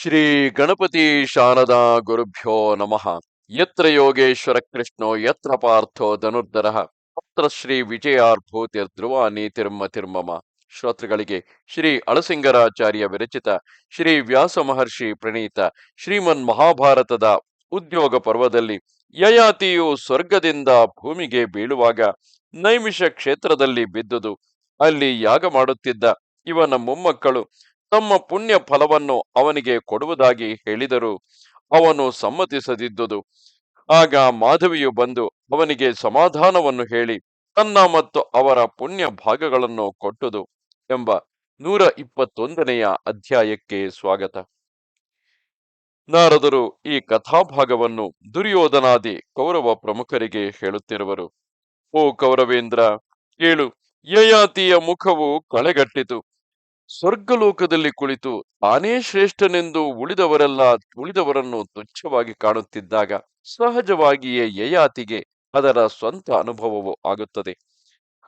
ಶ್ರೀ ಗಣಪತಿ ಶಾರದಾ ಗುರುಭ್ಯೋ ನಮಃ. ಯತ್ರ ಯೋಗೇಶ್ವರ ಕೃಷ್ಣೋ, ಯತ್ರ ಪಾರ್ಥೋ ಧನುರ್ಧರ ತತ್ರ ಶ್ರೀ ವಿಜಯಾರ್ಭೂತಿರ್ ಧ್ರುವ ನೀತಿರ್ಮ ತಿರ್ಮಮ. ಶ್ರೋತೃಗಳಿಗೆ ಶ್ರೀ ಅಳಸಿಂಗರಾಚಾರ್ಯ ವಿರಚಿತ, ಶ್ರೀ ವ್ಯಾಸ ಮಹರ್ಷಿ ಪ್ರಣೀತ, ಶ್ರೀಮನ್ ಮಹಾಭಾರತದ ಉದ್ಯೋಗ ಪರ್ವದಲ್ಲಿ ಯಯಾತಿಯು ಸ್ವರ್ಗದಿಂದ ಭೂಮಿಗೆ ಬೀಳುವಾಗ ನೈಮಿಷ ಕ್ಷೇತ್ರದಲ್ಲಿ ಬಿದ್ದುದು. ಅಲ್ಲಿ ಯಾಗ ಮಾಡುತ್ತಿದ್ದ ಇವನ ಮೊಮ್ಮಕ್ಕಳು ತಮ್ಮ ಪುಣ್ಯ ಫಲವನ್ನು ಅವನಿಗೆ ಕೊಡುವುದಾಗಿ ಹೇಳಿದರು. ಅವನು ಸಮ್ಮತಿಸದಿದ್ದುದು. ಆಗ ಮಾಧವಿಯು ಬಂದು ಅವನಿಗೆ ಸಮಾಧಾನವನ್ನು ಹೇಳಿ, ತನ್ನ ಮತ್ತು ಅವರ ಪುಣ್ಯ ಭಾಗಗಳನ್ನು ಕೊಟ್ಟುದು ಎಂಬ ನೂರ ಇಪ್ಪತ್ತೊಂದನೆಯ ಅಧ್ಯಾಯಕ್ಕೆ ಸ್ವಾಗತ. ನಾರದರು ಈ ಕಥಾಭಾಗವನ್ನು ದುರ್ಯೋಧನಾದಿ ಕೌರವ ಪ್ರಮುಖರಿಗೆ ಹೇಳುತ್ತಿರುವರು. ಓ ಕೌರವೇಂದ್ರ ಕೇಳು ಯಯಾತಿಯ ಮುಖವು ಕಳೆಗಟ್ಟಿತು. ಸ್ವರ್ಗಲೋಕದಲ್ಲಿ ಕುಳಿತು ತಾನೇ ಶ್ರೇಷ್ಠನೆಂದು ಉಳಿದವರೆಲ್ಲ ಉಳಿದವರನ್ನು ತುಚ್ಛವಾಗಿ ಕಾಣುತ್ತಿದ್ದಾಗ ಸಹಜವಾಗಿಯೇ ಯಯಾತಿಗೆ ಅದರ ಸ್ವಂತ ಅನುಭವವು ಆಗುತ್ತದೆ.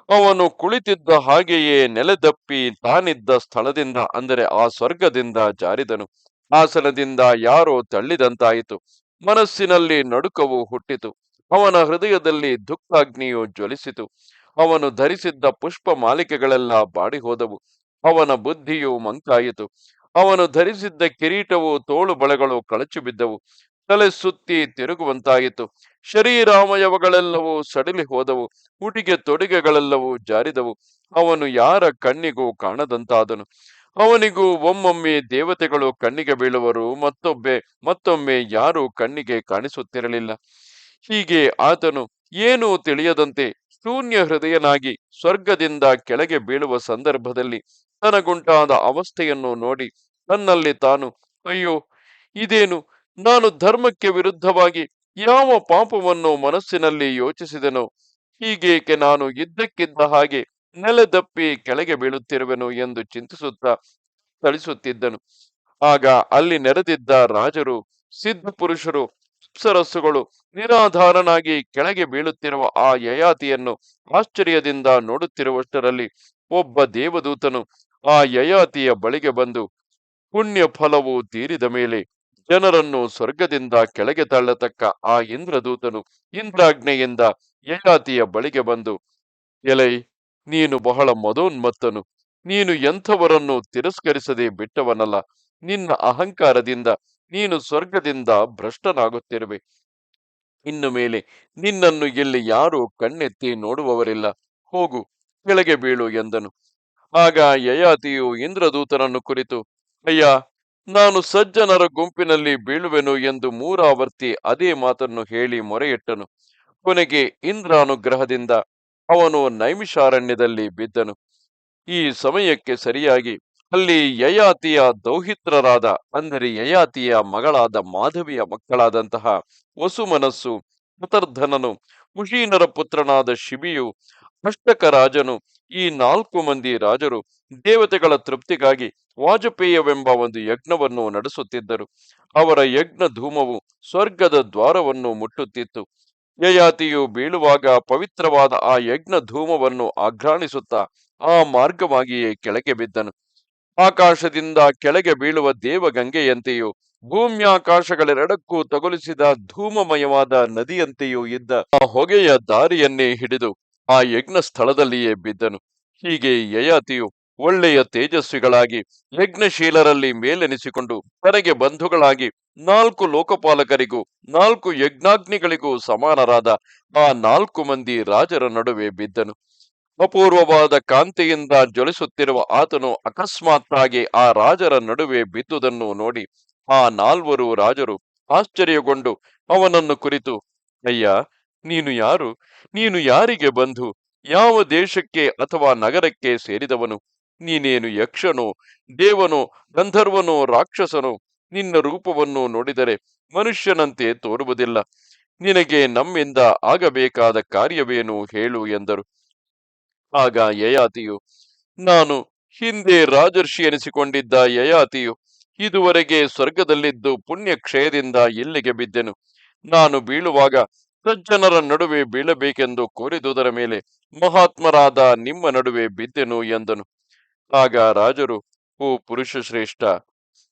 ಅವನು ಕುಳಿತಿದ್ದ ಹಾಗೆಯೇ ನೆಲೆದಪ್ಪಿ ತಾನಿದ್ದ ಸ್ಥಳದಿಂದ ಅಂದರೆ ಆ ಸ್ವರ್ಗದಿಂದ ಜಾರಿದನು. ಆಸನದಿಂದ ಯಾರೋ ತಳ್ಳಿದಂತಾಯಿತು. ಮನಸ್ಸಿನಲ್ಲಿ ನಡುಕವು ಹುಟ್ಟಿತು. ಅವನ ಹೃದಯದಲ್ಲಿ ದುಃಖಾಗ್ನಿಯು ಜ್ವಲಿಸಿತು. ಅವನು ಧರಿಸಿದ್ದ ಪುಷ್ಪ ಮಾಲಿಕೆಗಳೆಲ್ಲ ಬಾಡಿ ಹೋದವು ಅವನ ಬುದ್ಧಿಯು ಮಂಕಾಯಿತು. ಅವನು ಧರಿಸಿದ್ದ ಕಿರೀಟವು ತೋಳು ಬಳೆಗಳು ಕಳಚು ಬಿದ್ದವು. ತಲೆ ಸುತ್ತಿ ತಿರುಗುವಂತಾಯಿತು. ಶರೀರಾಮಯವಗಳೆಲ್ಲವೂ ಸಡಿಲಿ ಹೋದವು. ಉಟಿಗೆ ತೊಡುಗೆಗಳೆಲ್ಲವೂ ಜಾರಿದವು. ಅವನು ಯಾರ ಕಣ್ಣಿಗೂ ಕಾಣದಂತಾದನು. ಅವನಿಗೂ ಒಮ್ಮೊಮ್ಮೆ ದೇವತೆಗಳು ಕಣ್ಣಿಗೆ ಬೀಳುವರು. ಮತ್ತೊಬ್ಬೆ, ಮತ್ತೊಮ್ಮೆ ಯಾರು ಕಣ್ಣಿಗೆ ಕಾಣಿಸುತ್ತಿರಲಿಲ್ಲ. ಹೀಗೆ ಆತನು, ಏನೂ ತಿಳಿಯದಂತೆ? ಶೂನ್ಯ ಹೃದಯನಾಗಿ ಸ್ವರ್ಗದಿಂದ ಕೆಳಗೆ ಬೀಳುವ ಸಂದರ್ಭದಲ್ಲಿ ತನಗುಂಟಾದ ಅವಸ್ಥೆಯನ್ನು ನೋಡಿ ತನ್ನಲ್ಲಿ ತಾನು, ಅಯ್ಯೋ, ಇದೇನು? ನಾನು ಧರ್ಮಕ್ಕೆ ವಿರುದ್ಧವಾಗಿ ಯಾವ ಪಾಪವನ್ನು ಮನಸ್ಸಿನಲ್ಲಿ ಯೋಚಿಸಿದೆನೋ? ಹೀಗೇಕೆ ನಾನು ಇದ್ದಕ್ಕಿದ್ದ ಹಾಗೆ ನೆಲೆದಪ್ಪಿ ಕೆಳಗೆ ಬೀಳುತ್ತಿರುವೆನು ಎಂದು ಚಿಂತಿಸುತ್ತಾ ಥಳಿಸುತ್ತಿದ್ದನು ಆಗ ಅಲ್ಲಿ ನೆರೆದಿದ್ದ ರಾಜರು, ಸಿದ್ಧ ಪುರುಷರು ಅಪ್ಸರಸ್ಸುಗಳು ನಿರಾಧಾರನಾಗಿ ಕೆಳಗೆ ಬೀಳುತ್ತಿರುವ ಆ ಯಯಾತಿಯನ್ನು ಆಶ್ಚರ್ಯದಿಂದ ನೋಡುತ್ತಿರುವಷ್ಟರಲ್ಲಿ ಒಬ್ಬ ದೇವದೂತನು ಆ ಯಯಾತಿಯ ಬಳಿಗೆ ಬಂದು ಪುಣ್ಯ ಫಲವು ತೀರಿದ ಮೇಲೆ ಜನರನ್ನು ಸ್ವರ್ಗದಿಂದ ಕೆಳಗೆ ತಳ್ಳತಕ್ಕ ಆ ಇಂದ್ರದೂತನು ಇಂದ್ರಾಜ್ಞೆಯಿಂದ ಯಯಾತಿಯ ಬಳಿಗೆ ಬಂದು, ಎಲೈ, ನೀನು ಬಹಳ ಮದೋನ್ಮತ್ತನು. ನೀನು ಎಂಥವರನ್ನು ತಿರಸ್ಕರಿಸದೆ ಬಿಟ್ಟವನಲ್ಲ. ನಿನ್ನ ಅಹಂಕಾರದಿಂದ ನೀನು ಸ್ವರ್ಗದಿಂದ ಭ್ರಷ್ಟನಾಗುತ್ತಿರುವೆ. ಇನ್ನು ಮೇಲೆ ನಿನ್ನನ್ನು ಇಲ್ಲಿ ಯಾರೂ ಕಣ್ಣೆತ್ತಿ ನೋಡುವವರಿಲ್ಲ. ಹೋಗು, ಕೆಳಗೆ ಬೀಳು ಎಂದನು. ಆಗ ಯಯಾತಿಯು ಇಂದ್ರದೂತನನ್ನು ಕುರಿತು, ಅಯ್ಯ, ನಾನು ಸಜ್ಜನರ ಗುಂಪಿನಲ್ಲಿ ಬೀಳುವೆನು ಎಂದು ಮೂರಾವರ್ತಿ ಅದೇ ಮಾತನ್ನು ಹೇಳಿ ಮೊರೆಯಿಟ್ಟನು. ಕೊನೆಗೆ ಇಂದ್ರಾನುಗ್ರಹದಿಂದ ಅವನು ನೈಮಿಷಾರಣ್ಯದಲ್ಲಿ ಬಿದ್ದನು. ಈ ಸಮಯಕ್ಕೆ ಸರಿಯಾಗಿ, ಅಲ್ಲಿ ಯಯಾತಿಯ ದೌಹಿತ್ರರಾದ, ಅಂದರೆ ಯಯಾತಿಯ ಮಗಳಾದ ಮಾಧವಿಯ ಮಕ್ಕಳಾದಂತಹ ವಸುಮನಸ್ಸು ಕತರ್ಧನನು ಮುಷೀನರ ಪುತ್ರನಾದ ಶಿಬಿಯು ಅಷ್ಟಕ ರಾಜನು ಈ ನಾಲ್ಕು ಮಂದಿ ರಾಜರು ದೇವತೆಗಳ ತೃಪ್ತಿಗಾಗಿ ವಾಜಪೇಯವೆಂಬ ಒಂದು ಯಜ್ಞವನ್ನು ನಡೆಸುತ್ತಿದ್ದರು. ಅವರ ಯಜ್ಞ ಧೂಮವು ಸ್ವರ್ಗದ ದ್ವಾರವನ್ನು ಮುಟ್ಟುತ್ತಿತ್ತು. ಯಯಾತಿಯು ಬೀಳುವಾಗ ಪವಿತ್ರವಾದ ಆ ಯಜ್ಞ ಧೂಮವನ್ನು ಆಘ್ರಾಣಿಸುತ್ತಾ ಆ ಮಾರ್ಗವಾಗಿಯೇ ಕೆಳಗೆ ಬಿದ್ದನು. ಆಕಾಶದಿಂದ ಕೆಳಗೆ ಬೀಳುವ ದೇವಗಂಗೆಯಂತೆಯೂ ಭೂಮ್ಯಾಕಾಶಗಳೆರಡಕ್ಕೂ ತಗುಲಿಸಿದ ಧೂಮಮಯವಾದ ನದಿಯಂತೆಯೂ ಇದ್ದ ಆ ಹೊಗೆಯ ದಾರಿಯನ್ನೇ ಹಿಡಿದು ಆ ಯಜ್ಞ ಸ್ಥಳದಲ್ಲಿಯೇ ಬಿದ್ದನು. ಹೀಗೆ ಯಯಾತಿಯು ಒಳ್ಳೆಯ ತೇಜಸ್ವಿಗಳಾಗಿ ಯಜ್ಞಶೀಲರಲ್ಲಿ ಮೇಲೆನಿಸಿಕೊಂಡು ತನಗೆ ಬಂಧುಗಳಾಗಿ ನಾಲ್ಕು ಲೋಕಪಾಲಕರಿಗೂ ನಾಲ್ಕು ಯಜ್ಞಾಗ್ನಿಗಳಿಗೂ ಸಮಾನರಾದ ಆ ನಾಲ್ಕು ಮಂದಿ ರಾಜರ ನಡುವೆ ಬಿದ್ದನು. ಅಪೂರ್ವವಾದ ಕಾಂತಿಯಿಂದ ಜ್ವಲಿಸುತ್ತಿರುವ ಆತನು ಅಕಸ್ಮಾತ್ತಾಗಿ ಆ ರಾಜರ ನಡುವೆ ಬಿದ್ದುದನ್ನು ನೋಡಿ ಆ ನಾಲ್ವರು ರಾಜರು ಆಶ್ಚರ್ಯಗೊಂಡು ಅವನನ್ನು ಕುರಿತು, ಅಯ್ಯ ನೀನು ಯಾರು? ನೀನು ಯಾರಿಗೆ ಬಂಧು? ಯಾವ ದೇಶಕ್ಕೆ ಅಥವಾ ನಗರಕ್ಕೆ ಸೇರಿದವನು? ನೀನೇನು ಯಕ್ಷನೋ, ದೇವನೋ, ಗಂಧರ್ವನೋ, ರಾಕ್ಷಸನೋ? ನಿನ್ನ ರೂಪವನ್ನು ನೋಡಿದರೆ ಮನುಷ್ಯನಂತೆ ತೋರುವುದಿಲ್ಲ. ನಿನಗೆ ನಮ್ಮಿಂದ ಆಗಬೇಕಾದ ಕಾರ್ಯವೇನು ಹೇಳು ಎಂದರು. ಆಗ ಯಯಾತಿಯು, ನಾನು ಹಿಂದೆ ರಾಜರ್ಷಿ ಎನಿಸಿಕೊಂಡಿದ್ದ ಯಯಾತಿಯು ಇದುವರೆಗೆ ಸ್ವರ್ಗದಲ್ಲಿದ್ದು ಪುಣ್ಯಕ್ಷಯದಿಂದ ಇಲ್ಲಿಗೆ ಬಿದ್ದೆನು. ನಾನು ಬೀಳುವಾಗ ಸಜ್ಜನರ ನಡುವೆ ಬೀಳಬೇಕೆಂದು ಕೋರಿದುದರ ಮೇಲೆ ಮಹಾತ್ಮರಾದ ನಿಮ್ಮ ನಡುವೆ ಬಿದ್ದೆನು ಎಂದನು. ಆಗ ರಾಜರು, ಓ ಪುರುಷ ಶ್ರೇಷ್ಠ,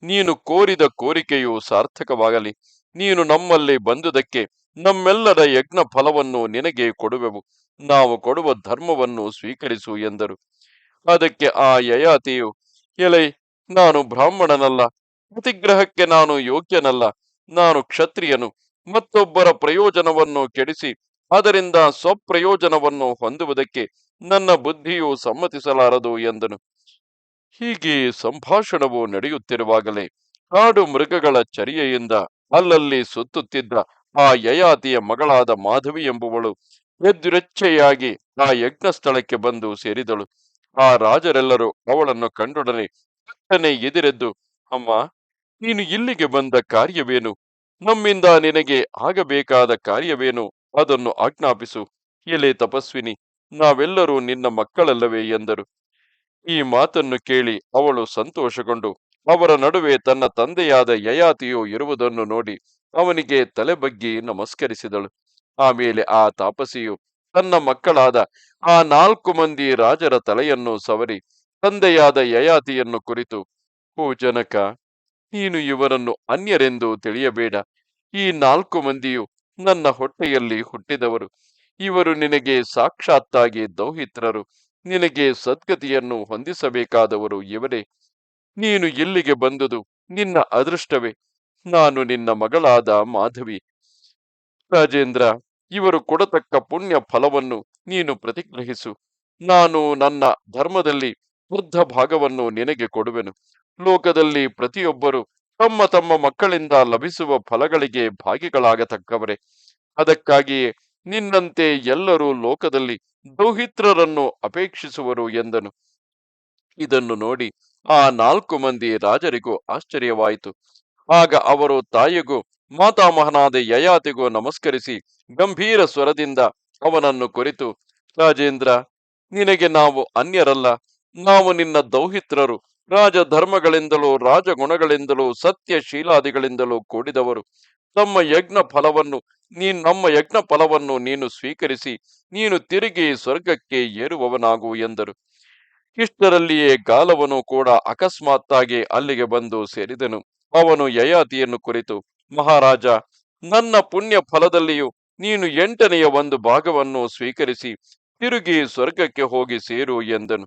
ನೀನು ಕೋರಿದ ಕೋರಿಕೆಯು ಸಾರ್ಥಕವಾಗಲಿ. ನೀನು ನಮ್ಮಲ್ಲಿ ಬಂದುದಕ್ಕೆ ನಮ್ಮೆಲ್ಲರ ಯಜ್ಞ ಫಲವನ್ನು ನಿನಗೆ ಕೊಡುವೆವು. ನಾವು ಕೊಡುವ ಧರ್ಮವನ್ನು ಸ್ವೀಕರಿಸು ಎಂದರು. ಅದಕ್ಕೆ ಆ ಯಯಾತಿಯು, ಎಲೈ, ನಾನು ಬ್ರಾಹ್ಮಣನಲ್ಲ. ಪ್ರತಿಗ್ರಹಕ್ಕೆ ನಾನು ಯೋಗ್ಯನಲ್ಲ. ನಾನು ಕ್ಷತ್ರಿಯನು. ಮತ್ತೊಬ್ಬರ ಪ್ರಯೋಜನವನ್ನು ಕೆಡಿಸಿ, ಅದರಿಂದ ಸ್ವಪ್ರಯೋಜನವನ್ನು ಹೊಂದುವುದಕ್ಕೆ ನನ್ನ ಬುದ್ಧಿಯು ಸಮ್ಮತಿಸಲಾರದು ಎಂದನು. ಹೀಗೆ ಸಂಭಾಷಣವು ನಡೆಯುತ್ತಿರುವಾಗಲೇ ಕಾಡು ಮೃಗಗಳ ಚರ್ಯೆಯಿಂದ ಅಲ್ಲಲ್ಲಿ ಸುತ್ತುತ್ತಿದ್ದ ಆ ಯಯಾತಿಯ ಮಗಳಾದ ಮಾಧವಿ ಎಂಬುವಳು ಎದ್ದುರೆಚ್ಚೆಯಾಗಿ ಆ ಯಜ್ಞ ಸ್ಥಳಕ್ಕೆ ಬಂದು ಸೇರಿದಳು. ಆ ರಾಜರೆಲ್ಲರೂ ಅವಳನ್ನು ಕಂಡೊಡನೆ ಪಟ್ಟನೆ ಎದಿರೆದ್ದು, ಅಮ್ಮ, ನೀನು ಇಲ್ಲಿಗೆ ಬಂದ ಕಾರ್ಯವೇನು? ನಮ್ಮಿಂದ ನಿನಗೆ ಆಗಬೇಕಾದ ಕಾರ್ಯವೇನು? ಅದನ್ನು ಆಜ್ಞಾಪಿಸು. ಎಲೆ ತಪಸ್ವಿನಿ, ನಾವೆಲ್ಲರೂ ನಿನ್ನ ಮಕ್ಕಳಲ್ಲವೇ ಎಂದರು. ಈ ಮಾತನ್ನು ಕೇಳಿ ಅವಳು ಸಂತೋಷಗೊಂಡು, ಅವರ ನಡುವೆ ತನ್ನ ತಂದೆಯಾದ ಯಯಾತಿಯು ಇರುವುದನ್ನು ನೋಡಿ ಅವನಿಗೆ ತಲೆ ಬಗ್ಗಿ ನಮಸ್ಕರಿಸಿದಳು. ಆಮೇಲೆ ಆ ತಾಪಸಿಯು ತನ್ನ ಮಕ್ಕಳಾದ ಆ ನಾಲ್ಕು ಮಂದಿ ರಾಜರ ತಲೆಯನ್ನು ಸವರಿ, ತಂದೆಯಾದ ಯಯಾತಿಯನ್ನು ಕುರಿತು ಓ ಜನಕ ನೀನು ಇವರನ್ನು ಅನ್ಯರೆಂದು ತಿಳಿಯಬೇಡ. ಈ ನಾಲ್ಕು ಮಂದಿಯು ನನ್ನ ಹೊಟ್ಟೆಯಲ್ಲಿ ಹುಟ್ಟಿದವರು. ಇವರು ನಿನಗೆ ಸಾಕ್ಷಾತ್ತಾಗಿ ದೌಹಿತ್ರರು. ನಿನಗೆ ಸದ್ಗತಿಯನ್ನು ಹೊಂದಿಸಬೇಕಾದವರು ಇವರೇ. ನೀನು ಇಲ್ಲಿಗೆ ಬಂದುದು ನಿನ್ನ ಅದೃಷ್ಟವೇ. ನಾನು ನಿನ್ನ ಮಗಳಾದ ಮಾಧವಿ. ರಾಜೇಂದ್ರ, ಇವರು ಕೊಡತಕ್ಕ ಪುಣ್ಯ ಫಲವನ್ನು ನೀನು ಪ್ರತಿಗ್ರಹಿಸು. ನಾನು ನನ್ನ ಧರ್ಮದಲ್ಲಿ ವೃದ್ಧ ಭಾಗವನ್ನು ನಿನಗೆ ಕೊಡುವೆನು. ಲೋಕದಲ್ಲಿ ಪ್ರತಿಯೊಬ್ಬರು ತಮ್ಮ ತಮ್ಮ ಮಕ್ಕಳಿಂದ ಲಭಿಸುವ ಫಲಗಳಿಗೆ ಭಾಗಿಗಳಾಗತಕ್ಕವರೇ. ಅದಕ್ಕಾಗಿಯೇ ನಿನ್ನಂತೆ ಎಲ್ಲರೂ ಲೋಕದಲ್ಲಿ ದೌಹಿತ್ರರನ್ನು ಅಪೇಕ್ಷಿಸುವರು ಎಂದನು. ಇದನ್ನು ನೋಡಿ ಆ ನಾಲ್ಕು ಮಂದಿ ರಾಜರಿಗೂ ಆಶ್ಚರ್ಯವಾಯಿತು. ಆಗ ಅವರು ತಾಯಿಗೂ ಮಾತಾಮಹನಾದ ಯಯಾತಿಗೂ ನಮಸ್ಕರಿಸಿ ಗಂಭೀರ ಸ್ವರದಿಂದ ಅವನನ್ನು ಕುರಿತು. ರಾಜೇಂದ್ರ, ನಿನಗೆ ನಾವು ಅನ್ಯರಲ್ಲ. ನಾವು ನಿನ್ನ ದೌಹಿತ್ರರು. ರಾಜ ಧರ್ಮಗಳಿಂದಲೂ ರಾಜಗುಣಗಳಿಂದಲೂ, ಸತ್ಯಶೀಲಾದಿಗಳಿಂದಲೂ ಕೂಡಿದವರು. ತಮ್ಮ ಯಜ್ಞ ಫಲವನ್ನು, ನೀ ನಮ್ಮ ಯಜ್ಞ ಫಲವನ್ನು ನೀನು ಸ್ವೀಕರಿಸಿ, ನೀನು ತಿರುಗಿ ಸ್ವರ್ಗಕ್ಕೆ ಏರುವವನಾಗು ಎಂದರು. ಇಷ್ಟರಲ್ಲಿಯೇ ಗಾಲವನು ಕೂಡ ಅಕಸ್ಮಾತ್ತಾಗಿ ಅಲ್ಲಿಗೆ ಬಂದು ಸೇರಿದನು. ಅವನು ಯಯಾತಿಯನ್ನು ಕುರಿತು, ಮಹಾರಾಜ, ನನ್ನ ಪುಣ್ಯ ಫಲದಲ್ಲಿಯೂ ನೀನು ಎಂಟನೆಯ ಒಂದು ಭಾಗವನ್ನು ಸ್ವೀಕರಿಸಿ, ತಿರುಗಿ ಸ್ವರ್ಗಕ್ಕೆ ಹೋಗಿ ಸೇರು ಎಂದನು.